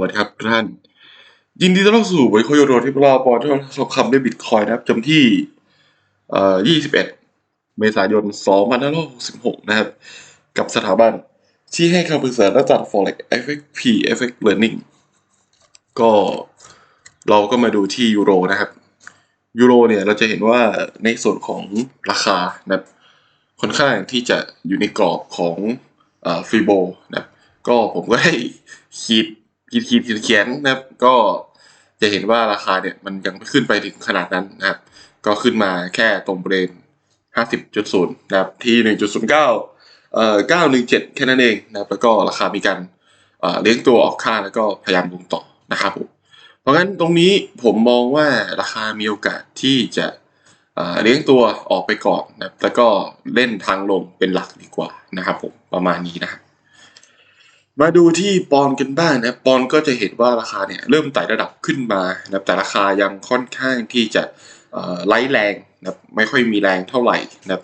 วัสดีครับทุกท่าน ยินดีต้อนรับสู่บริโคโยโรที่เราปอนที่เราทองคำด้วยบิตคอยนะครับจำที่เอ่อ21 เมษายน 2566 นะครับ กับสถาบันที่ให้คำปรึกษาด้านจัด forex FXP FX Learning ก็เราก็มาดูที่ยูโรนะครับยูโรเนี่ยเราจะเห็นว่าในส่วนของราคานะครับค่อนข้างที่จะอยู่ในกรอบของฟีโบนะครับก็ผมก็ได้ขีด ขีดขีดขีดเขียนนะครับ ก็จะเห็นว่าราคาเนี่ยมันยังไม่ขึ้นไปถึงขนาดนั้นนะครับ ก็ขึ้นมาแค่ตรงบริเวณ50.0นะครับที่ 1.09เอ่อ917 แค่นั้นเองนะครับ แล้วก็ราคามีการเลี้ยงตัวออกค่างแล้วก็พยายามลงต่อนะครับผมเพราะงั้นตรงนี้ผมมองว่าราคามีโอกาสที่จะเลี้ยงตัวออกไปก่อนนะครับแล้วก็เล่นทางลงเป็นหลักดีกว่านะครับผมประมาณนี้นะครับ มาดูที่ปอนกันบ้างนะปอนก็จะเห็นว่าราคาเนี่ยเริ่มไต่ระดับขึ้นมานะแต่ราคายังค่อนข้างที่จะไล่แรงนะไม่ค่อยมีแรงเท่าไหร่นะ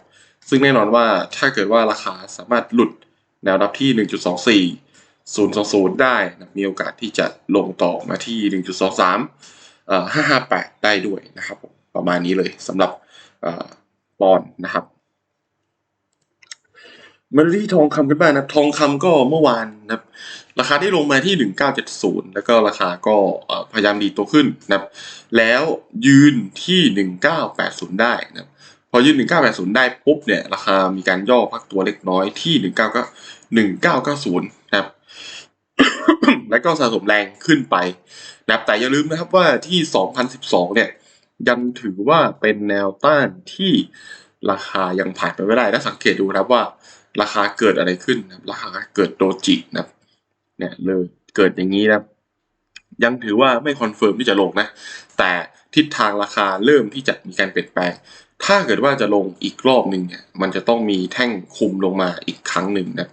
ซึ่งแน่นอนว่าถ้าเกิดว่าราคาสามารถหลุดแนวรับที่ 1.24 020 ได้นะมีโอกาสที่จะลงต่อมาที่ 1.23 558 ได้ด้วยนะครับผมประมาณนี้เลยสำหรับออปอนนะครับ มาดูที่ทองคำกันบ้างนะครับทองคำก็เมื่อวานนะครับ ราคาได้ลงมาที่ 1970 แล้วก็ราคาก็พยายามดีตัวขึ้นนะครับ แล้วยืนที่ 1980 ได้นะครับพอยืน 1980 ได้ปุ๊บเนี่ยราคามีการย่อพักตัวเล็กน้อยที่ 19ก็1990 นะครับ แล้วก็สะสมแรงขึ้นไปนะครับแต่อย่าลืมนะครับว่าที่ 2012 เนี่ยยังถือว่าเป็นแนวต้านที่ราคายังผ่านไปไม่ได้ถ้าสังเกตดูนะครับว่า ราคาเกิดอะไรขึ้นนะราคาเกิดโดจินะเนี่ยเลยเกิดอย่างนี้นะยังถือว่าไม่คอนเฟิร์มที่จะลงนะ แต่ทิศทางราคาเริ่มที่จะมีการเปลี่ยนแปลง ถ้าเกิดว่าจะลงอีกรอบหนึ่งเนี่ย มันจะต้องมีแท่งคุมลงมาอีกครั้งหนึ่งนะ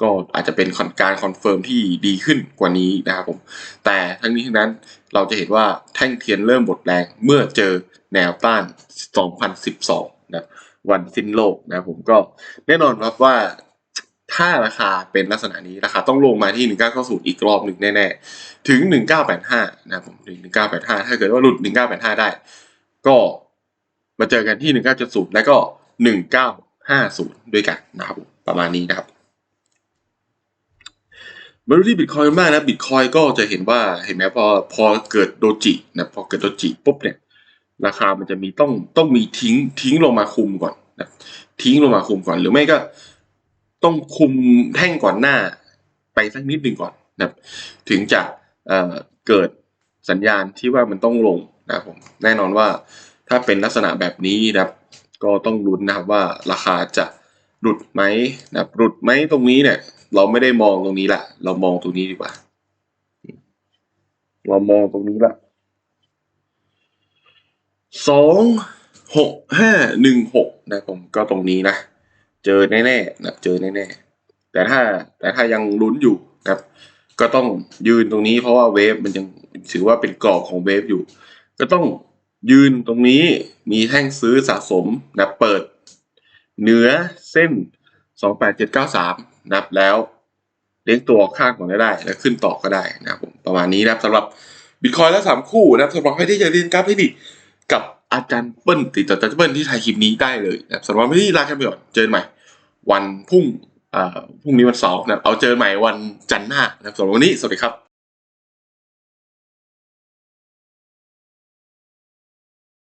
ก็อาจจะเป็นการคอนเฟิร์มที่ดีขึ้นกว่านี้นะครับผม แต่ทั้งนี้ทั้งนั้นเราจะเห็นว่าแท่งเทียนเริ่มบดแรงเมื่อเจอแนวต้าน 2012 นะครับ วันสิ้นโลกนะผมก็แน่นอนครับว่าถ้าราคาเป็นลักษณะนี้ราคาต้องลงมาที่ 1990 อีกรอบหนึ่งแน่ๆ ถึง 1985 นะผมถึง 1985 ถ้าเกิดว่าหลุด 1985 ได้ ก็มาเจอกันที่ 1970 แล้วก็ 1950 ด้วยกันนะครับผมประมาณนี้นะครับมาดูที่บิตคอยกันบ้างนะบิตคอยก็จะเห็นว่าเห็นไหมพอพอเกิดโดจินะพอเกิดโดจิปุ๊บเนี่ย ราคามันจะมีต้องต้องมีทิ้งทิ้งลงมาคุมก่อนนะทิ้งลงมาคุมก่อน หรือไม่ก็ต้องคุมแท่งก่อนหน้าไปสักนิดหนึ่งก่อนนะถึงจะเเกิดสัญญาณที่ว่ามันต้องลงนะผมแน่นอนว่าถ้าเป็นลักษณะแบบนี้นะครับ ก็ต้องลุ้นนะครับว่าราคาจะหลุดไหมนะหลุดไหมตรงนี้เนี่ย เราไม่ได้มองตรงนี้ละเรามองตรงนี้ดีกว่า เรามองตรงนี้ละ สองหกห้าหนึ่งหกนะผมก็ตรงนี้นะ เจอแน่ๆนะเจอแน่ๆแต่ถ้าแต่ถ้ายังลุ้นอยู่นะครับ ก็ต้องยืนตรงนี้เพราะว่าเวฟมันยังถือว่าเป็นกรอบของเวฟอยู่ ก็ต้องยืนตรงนี้มีแท่งซื้อสะสมนะเปิดเหนือเส้นสองแปดเจ็ดเก้าสามนับแล้วเลี้ยงตัวข้างก่อนก็ได้แล้วขึ้นต่อก็ได้นะครับผมประมาณนี้นะครับสำหรับบิตคอยและสามคู่นะครับสำหรับใครที่อยากเรียนกราฟเทคนิค กับอาจารย์เปิ้ลติดต่ออาจารย์เปิ้ลที่ไทยคลิปนี้ได้เลยนะครับสำหรับวันนี้ลากันไปก่อนเจอกันใหม่ วันพรุ่งอ่าพรุ่งนี้วันเสาร์นะเอาเจอกันใหม่วันจันทร์หน้านะครับสำหรับวันนี้สวัสดีครับ